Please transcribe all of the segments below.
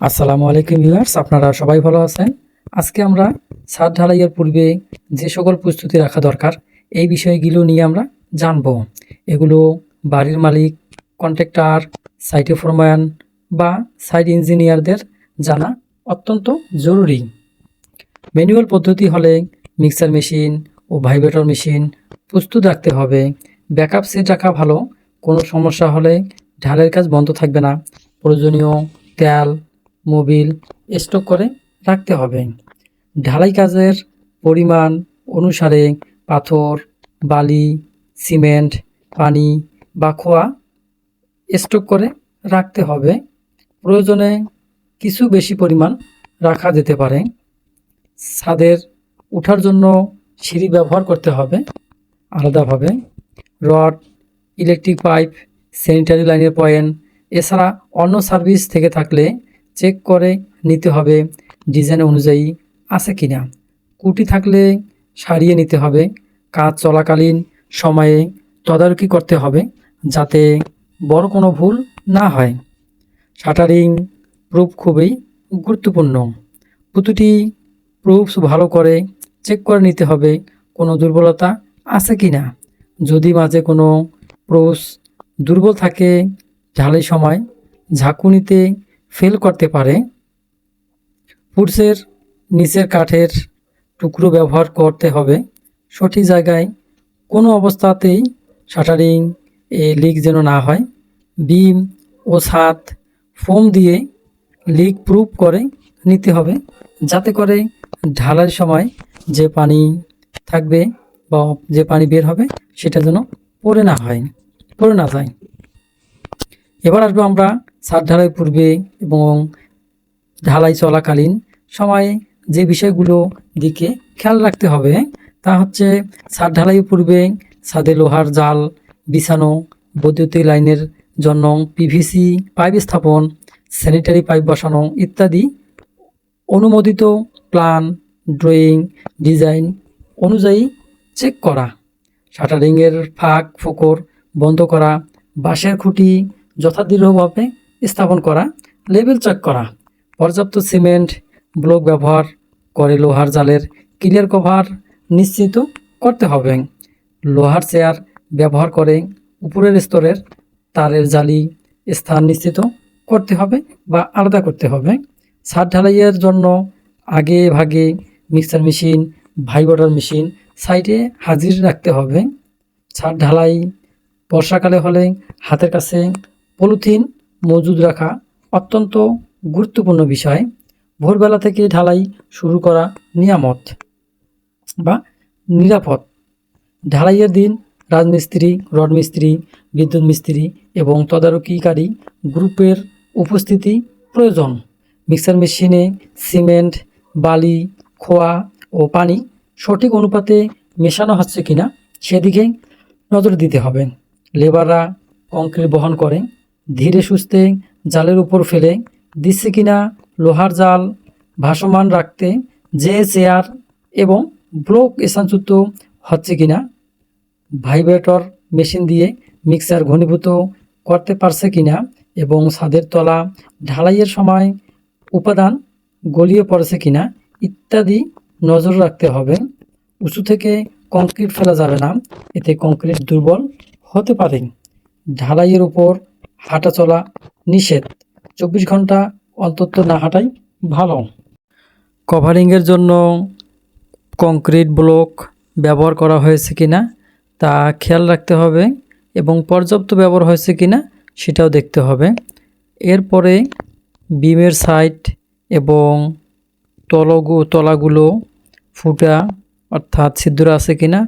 আসসালামু আলাইকুম ভিউয়ার্স, আপনারা সবাই ভালো আছেন? আজকে আমরা ছাদ ঢালাইয়ের পূর্বে যে সকল প্রস্তুতি রাখা দরকার, এই বিষয়গুলো নিয়ে আমরা জানব। এগুলো বাড়ির মালিক, কন্ট্রাক্টর, সাইটে ফরম্যান বা সাইট ইঞ্জিনিয়ারদের জানা অত্যন্ত জরুরি। ম্যানুয়াল পদ্ধতি হলে মিক্সার মেশিন ও ভাইব্রেটর মেশিন প্রস্তুত রাখতে হবে। ব্যাকআপ সেট রাখা ভালো, কোনো সমস্যা হলে ঢালের কাজ বন্ধ থাকবে না। প্রয়োজনীয় তেল মোবিল স্টক করে রাখতে হবে। ঢালাই কাজের পরিমাণ অনুসারে পাথর, বালি, সিমেন্ট, পানি বা খোয়া স্টক করে রাখতে হবে। প্রয়োজনে কিছু বেশি পরিমাণ রাখা যেতে পারে। ছাদের ওঠার জন্য সিঁড়ি ব্যবহার করতে হবে আলাদাভাবে। রড, ইলেকট্রিক পাইপ, স্যানিটারি লাইনের পয়েন্ট, এছাড়া অন্য সার্ভিস থেকে থাকলে চেক করে নিতে হবে ডিজাইন অনুযায়ী আছে কি না কুটি থাকলে সারিয়ে নিতে হবে। কাজ চলাকালীন সময়ে তদারকি করতে হবে যাতে বড় কোনো ভুল না হয়। শাটারিং প্রুফ খুবই গুরুত্বপূর্ণ। প্রতিটি প্রুফস ভালো করে চেক করে নিতে হবে কোনো দুর্বলতা আছে কি না যদি মাঝে কোনো প্রুফস দুর্বল থাকে, ঢালাই সময় ঝাঁকুনিতে ফেল করতে পারে। ফুডসের নিচের কাঠের টুকরো ব্যবহার করতে হবে। সঠিক জায়গায় কোনো অবস্থাতেই শাটারিং এ লিক যেন না হয়। বিম ও ছাদ ফোম দিয়ে লিক প্রুফ করে নিতে হবে। যাতে করে ঢালার সময় যে পানি থাকবে বা যে পানি বের হবে সেটা যেন পড়ে না হয়, পড়ে না যায়। এবার আসব আমরা ছাদ ঢালাই পূর্বে এবং ঢালাই চলাকালীন সময়ে যে বিষয়গুলো দিকে খেয়াল রাখতে হবে, তা হচ্ছে ছাদ ঢালাই পূর্বে ছাদে লোহার জাল, বিছানো, বৈদ্যুতিক লাইনের জন্য পিভিসি পাইপ স্থাপন স্যানিটারি পাইপ বসানো ইত্যাদি অনুমোদিত প্ল্যান, ড্রয়িং, ডিজাইন অনুযায়ী চেক করা, শাটারিংয়ের ফাঁক, ফোকর বন্ধ করা, বাঁশের খুঁটি যথাদৃঢ়ভাবে স্থাপন করা, লেবেল চেক করা, পর্যাপ্ত সিমেন্ট, ব্লক ব্যবহার করে লোহার জালের ক্লিয়ার কভার নিশ্চিত করতে হবে। লোহার চেয়ার ব্যবহার করে উপরের স্তরের তারের জালি স্থান নিশ্চিত করতে হবে বা আলাদা করতে হবে। ছাদ ঢালাইয়ের জন্য আগে ভাগে মিক্সার মেশিন ভাইব্রেটর মেশিন সাইডে হাজির রাখতে হবে। ছাদ ঢালাই বর্ষাকালে হলে হাতের কাছে পলিথিন মজুদ রাখা অত্যন্ত গুরুত্বপূর্ণ বিষয়। ভোরবেলা থেকে ঢালাই শুরু করা নিয়ামত বা নিরাপদ। ঢালাইয়ের দিন রাজমিস্ত্রি রড মিস্ত্রি বিদ্যুৎ মিস্ত্রি এবং তদারকিকারী গ্রুপের উপস্থিতি প্রয়োজন। মিক্সার মেশিনে সিমেন্ট, বালি, খোয়া ও পানি সঠিক অনুপাতে মেশানো হচ্ছে কিনা সেদিকে নজর দিতে হবে। লেবাররা কংক্রিট বহন করে ধীরে সুস্থে জালের উপর ফেলে দিচ্ছে কিনা লোহার জাল ভাসমান রাখতে যে চেয়ার এবং ব্লক স্থানচ্যুত হচ্ছে কিনা ভাইব্রেটর মেশিন দিয়ে মিক্সার ঘনীভূত করতে পারছে কিনা এবং ছাদের তলা ঢালাইয়ের সময় উপাদান গলিয়ে পড়েছে কিনা ইত্যাদি নজর রাখতে হবে। উঁচু থেকে কংক্রিট ফেলা যাবে না, এতে কংক্রিট দুর্বল হতে পারে। ঢালাইয়ের উপর হাঁটা চলা নিষেধ। চব্বিশ ঘণ্টা অন্তত না হাঁটাই ভালো। কভারিংয়ের জন্য কংক্রিট ব্লক ব্যবহার করা হয়েছে কি না তা খেয়াল রাখতে হবে এবং পর্যাপ্ত ব্যবহার হয়েছে কি না সেটাও দেখতে হবে। এরপরে বিমের সাইড এবং তলগু, তলাগুলো ফুটা অর্থাৎ ছিদ্র আছে কি না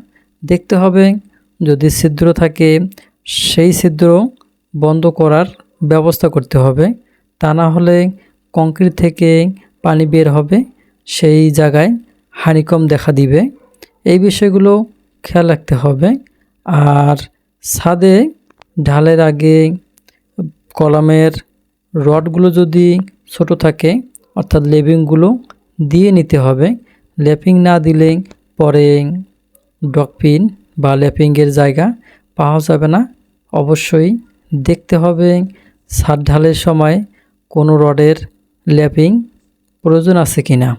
দেখতে হবে। যদি ছিদ্র থাকে, সেই ছিদ্র বন্ধ করার ব্যবস্থা করতে হবে। তা না হলে কংক্রিট থেকে পানি বের হবে, সেই জায়গায় হানিকম দেখা দিবে। এই বিষয়গুলো খেয়াল রাখতে হবে। আর ছাদে ঢালের আগে কলামের রডগুলো যদি ছোট থাকে, অর্থাৎ লেবিংগুলো দিয়ে নিতে হবে। লেপিং না দিলে পরে ডকপিন বা লেপিংয়ের জায়গা পাওয়া যাবে না। অবশ্যই দেখতে হবে। ছাদ ঢালের সময় কোনো রডের ল্যাপিং প্রয়োজন আছে কি না?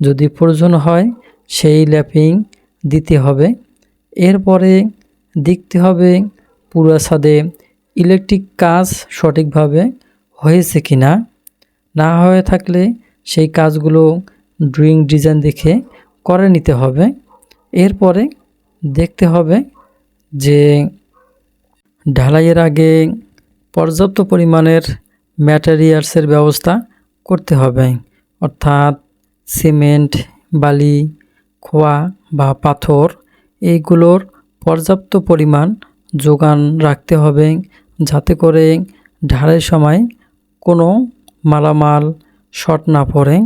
যদি প্রয়োজন হয়, সেই ল্যাপিং দিতে হবে। এরপরে দেখতে হবে পুরো ছাদে ইলেকট্রিক কাজ সঠিকভাবে হয়েছে কি না। না হয়ে থাকলে সেই কাজগুলো ড্রয়িং ডিজাইন দেখে করে নিতে হবে। এরপরে দেখতে হবে যে ঢালাইয়ের আগে পর্যাপ্ত পরিমাণের ম্যাটেরিয়ালসের ব্যবস্থা করতে হবে। অর্থাৎ সিমেন্ট বালি, খোয়া বা পাথর, এইগুলোর পর্যাপ্ত পরিমাণ যোগান রাখতে হবে যাতে করে ঢালাই সময় কোনো মালামাল শর্ট না পড়ে।